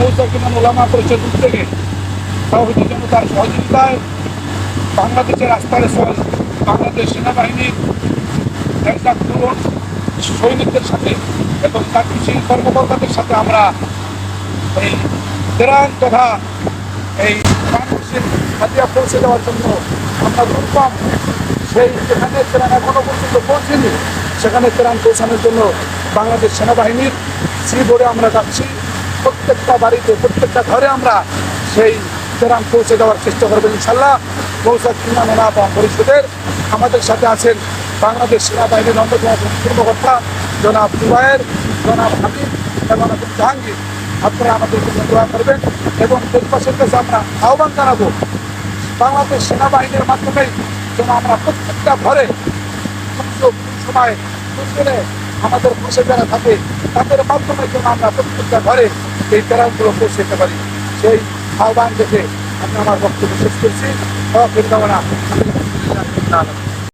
মৌসাকিমান ওলামা পরিষদ উদ্যোগে সভাপতি জনতার সহযোগিতায় বাংলাদেশের স্থল, বাংলাদেশ সেনাবাহিনীর একজন তরুণ সৈনিকদের সাথে এবং তার কৃষি কর্মকর্তাদের সাথে আমরা এই তেরান তথা এই বাংলাদেশের হাতিয়া পৌঁছে দেওয়ার জন্য আমরা দুর্গম সেই যেখানে তেরান এখনও পর্যন্ত পৌঁছেনি, সেখানে তেরান পৌঁছানোর জন্য বাংলাদেশ সেনাবাহিনীর সি বোর্ডে আমরা যাচ্ছি। প্রত্যেকটা বাড়িতে, প্রত্যেকটা ঘরে আমরা সেই তেরান পৌঁছে দেওয়ার চেষ্টা করব ইনশাল্লাহ। মৌসা কিনা পরিষদের আমাদের সাথে আছেন বাংলাদেশ সেনাবাহিনীর অন্যতম কর্মকর্তা জনাব জুবায়ের, জনাব হাবিব এবং জাহাঙ্গীর। আপনারা আমাদের দোয়া করবেন এবং দেশবাসীর কাছে আমরা আহ্বান জানাব, বাংলাদেশ সেনাবাহিনীর মাধ্যমে যেন আমরা প্রত্যেকটা ঘরে সময় আমাদের পাশে যারা থাকে তাদের মাধ্যমে যেন আমরা প্রত্যেকটা ঘরে এই তেরাগুলো পৌঁছাতে পারি, সেই আহ্বান দেখে আমি আমার বক্তব্য শেষ করছি।